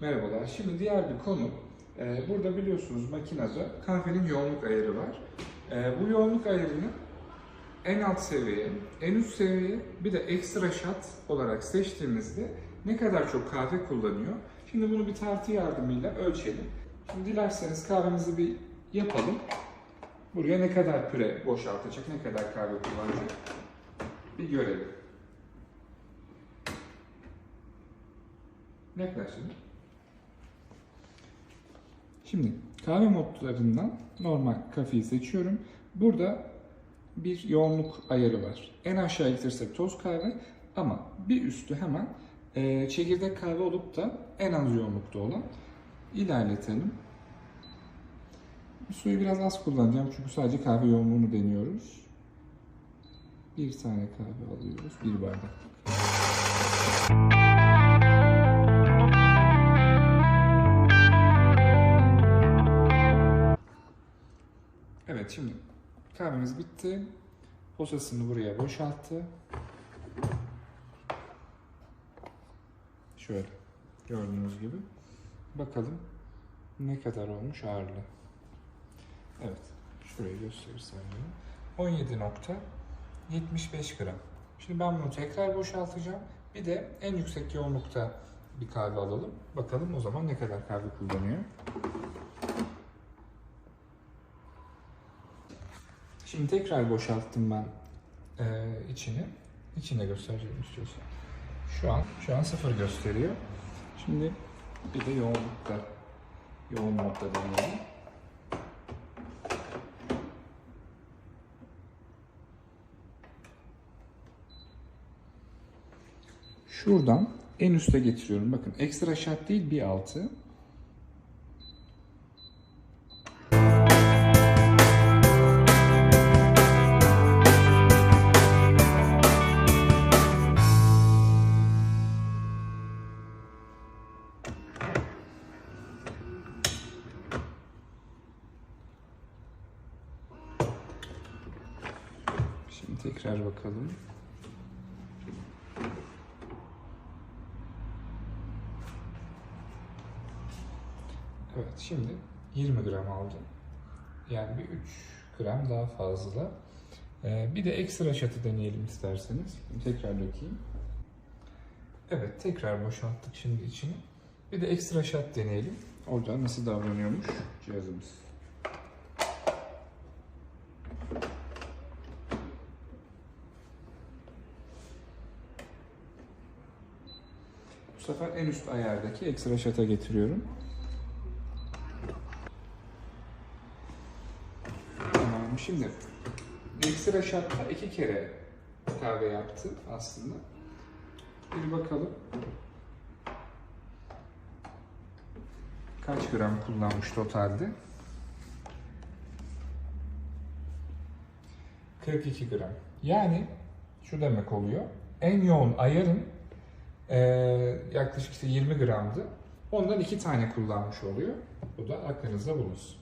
Merhabalar. Şimdi diğer bir konu. Ee, burada biliyorsunuz makinede kahvenin yoğunluk ayarı var. Ee, bu yoğunluk ayarını en alt seviye, en üst seviye bir de ekstra shot olarak seçtiğimizde ne kadar çok kahve kullanıyor. Şimdi bunu bir tartı yardımıyla ölçelim. Şimdi dilerseniz kahvemizi bir yapalım. Buraya ne kadar püre boşaltacak, ne kadar kahve kullanacak bir görelim. Yaklaş şimdi. Kahve modlarından normal kafeyi seçiyorum. Burada bir yoğunluk ayarı var. En aşağı getirsek toz kahve ama bir üstü hemen e, çekirdek kahve olup da en az yoğunlukta olan ilerletelim. Suyu biraz az kullanacağım çünkü sadece kahve yoğunluğunu deniyoruz. Bir tane kahve alıyoruz, bir bardak. Evet şimdi kahvemiz bitti. Posasını buraya boşalttı. Şöyle gördüğünüz gibi. Bakalım ne kadar olmuş ağırlığı. Evet şurayı gösterirsem bunu. 17.75 gram. Şimdi ben bunu tekrar boşaltacağım. Bir de en yüksek yoğunlukta bir kahve alalım. Bakalım o zaman ne kadar kahve kullanıyor. Şimdi tekrar boşalttım ben e, içini. İçine göstereceğim istiyorsan. Şu an şu an sıfır gösteriyor. Şimdi bir de yoğunlukta yoğun modda deneyelim. Şuradan en üste getiriyorum. Bakın ekstra shot değil bir altı. Tekrar bakalım. Evet şimdi 20 gram aldım. Yani bir 3 gram daha fazla. Ee, bir de ekstra şatı deneyelim isterseniz. Tekrar dökeyim. Evet tekrar boşalttık şimdi içini. Bir de ekstra şat deneyelim. Orada nasıl davranıyormuş cihazımız. Sefer en üst ayardaki ekstra şata getiriyorum. Tamam şimdi ekstra şatta iki kere kahve yaptı aslında. Bir bakalım. Kaç gram kullanmış totalde? 42 gram. Yani şu demek oluyor. En yoğun ayarın ee, yaklaşık işte 20 gramdı. Ondan iki tane kullanmış oluyor. Bu da aklınızda bulunsun.